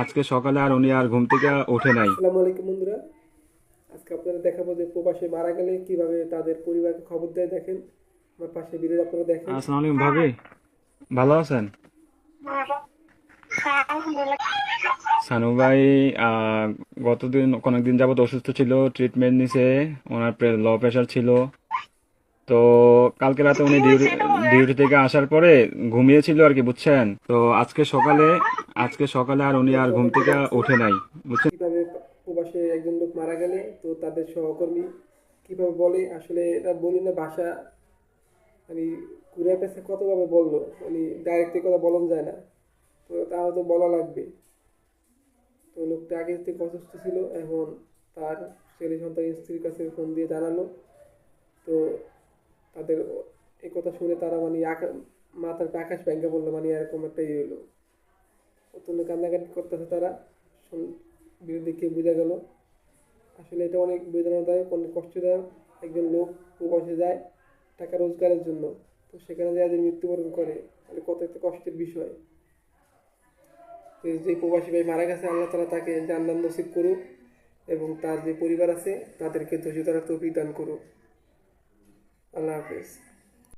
আজকে সকালে আর উনি আর ঘুম থেকে ওঠে নাই। আসসালামু আলাইকুম বন্ধুরা। আজকে আপনারা দেখাবো যে প্রবাসে মারা গেলে কীভাবে তাদের পরিবারকে খবর দেয় দেখেন। আমার পাশে ভিডিও আপনারা দেখেন। আসসালামু আলাইকুম ভাবি ভালো আছেন? সানু ভাই গতদিন কয়েকদিন যাবত অসুস্থ ছিল ট্রিটমেন্ট নিছে ওনার লো প্রেশার ছিল। তো কালকে রাতে উনি ডিউটি ডিউটি থেকে আসার পরে ঘুমিয়েছিল আর কি বুঝছেন? তো আজকে সকালে আজকে সকালে আর উনি আর ঘুম থেকে ওঠে নাই বুঝছেন? কীভাবে প্রবাসে একজন লোক মারা গেলে তো তাদের সহকর্মী কীভাবে বলে? আসলে এটা বলি না ভাষা। মানে ঘুরে পেছে কতভাবে বলল? মানে ডাইরেক্ট কথা বলন যায় না। তো তাও তো বলা লাগবে। তো লোকটা আগে থেকে অসুস্থ ছিল এখন তার ছেলে সন্তান স্ত্রীর কাছে ফোন দিয়ে জানালো। তো তাদের এই কথা শুনে তারা মানে আকা- মাথার আকাশ ব্যাঙ্গা বলল মানে এরকম একটা ইয়ে হলো। অত্যন্ত কান্নাকাটি করতেছে তারা। ভিডিও দেখে বোঝা গেল। আসলে এটা অনেক বেদনাদায়ক, অনেক কষ্টদায়ক। একজন লোক প্রবাসে যায় টাকা রোজগারের জন্য। তো সেখানে যায় যে মৃত্যুবরণ করে। তাহলে কত একটা কষ্টের বিষয়। তো যে প্রবাসী ভাই মারা গেছে, আল্লাহ তালা তাকে জান্নাত নসিব করুক এবং তার যে পরিবার আছে, তাদেরকে ধৈর্য তারা তৌফিক দান করুক। আল্লাহ হাফেজ